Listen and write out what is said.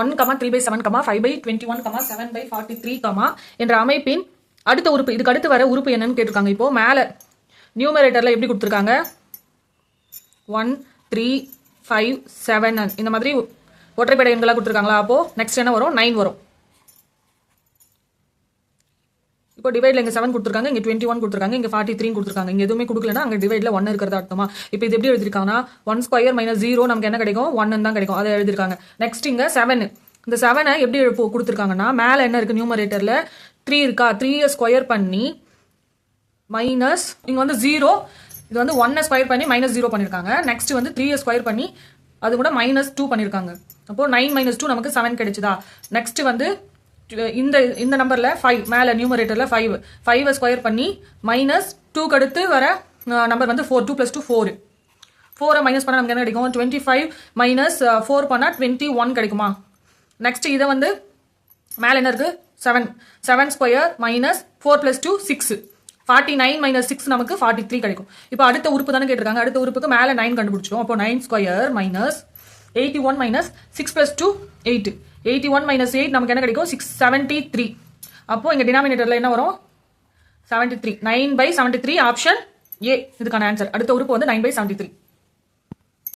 One comma three by seven comma five by twenty one comma seven by forty three comma என்ற அமைப்பின் அடுத்த உறுப்பு இதுக்கு அடுத்து வர உறுப்பு என்னன்னு கேட்டிருக்காங்க. இப்போ மேலே நியூமரேட்டரில் எப்படி கொடுத்துருக்காங்க? ஒன் த்ரீ ஃபைவ் செவன் இந்த மாதிரி ஒற்றைப்படை எண்களாக கொடுத்துருக்காங்களா? அப்போது நெக்ஸ்ட் என்ன வரும்? நைன் வரும். இப்போ டிவைட்ல இங்க செவன் கொடுத்துருக்காங்க இங்க டுவெண்ட்டி ஒன் கொடுத்துருக்காங்க இங்க ஃபார்ட்டி த்ரீ கொடுத்துருக்காங்க. இங்க எதுவுமே கொடுக்கலனா அங்க டிவைட்ல ஒன் இருக்கிறதா அர்த்தமா? இப்போ இது எப்படி எழுதிருக்காங்கன்னா ஒன் ஸ்கொயர் மைனஸ் ஜீரோ நமக்கு என்ன கிடைக்கும்? ஒன்னு தான் கிடைக்கும். அதை எழுதிருக்காங்க நெக்ஸ்ட் இங்க செவன் இந்த செவனை எப்படி கொடுத்துருக்காங்கன்னா மேல என்ன இருக்கு நியூமரேட்டர்ல த்ரீ இருக்கா? த்ரீயை ஸ்கொயர் பண்ணி மைனஸ் இங்க வந்து ஜீரோ இது வந்து ஒன்னை ஸ்கொயர் பண்ணி மைனஸ் ஜீரோ பண்ணிருக்காங்க நெக்ஸ்ட் வந்து த்ரீயை ஸ்கொயர் பண்ணி அது கூட மைனஸ் டூ பண்ணிருக்காங்க அப்போ நைன் மைனஸ் டூ நமக்கு செவன் கிடைச்சதா? நெக்ஸ்ட் வந்து இந்த இந்த நம்பரில் ஃபைவ் மேலே நியூமரேட்டரில் ஃபைவ் ஃபைவ் ஸ்கொயர் பண்ணி மைனஸ் டூக்கு அடுத்து வர நம்பர் வந்து four two plus two four ஃபோரை மைனஸ் பண்ணால் நமக்கு என்ன கிடைக்கும்? டுவெண்ட்டி ஃபைவ் மைனஸ் ஃபோர் பண்ணால் டுவெண்ட்டி ஒன் கிடைக்குமா? நெக்ஸ்ட் இதை வந்து மேலே என்ன இருக்குது seven seven square minus four plus two six forty nine minus six நமக்கு ஃபார்ட்டி த்ரீ கிடைக்கும். இப்போ அடுத்த உறுப்பு தானே கேட்டிருக்காங்க? அடுத்த உறுப்புக்கு மேலே நைன் கண்டுபிடிச்சோம் அப்போ nine square minus eighty one minus six plus two eight eighty one minus eight நமக்கு என்ன கிடைக்கும்? சிக்ஸ் செவன்ட்டி த்ரீ அப்போ இங்கே டினாமினேட்டரில் என்ன வரும்? Seventy three nine by seventy three option A இதுக்கான ஆன்சர் அடுத்த உறுப்பு வந்து நைன் பை செவன்ட்டி த்ரீ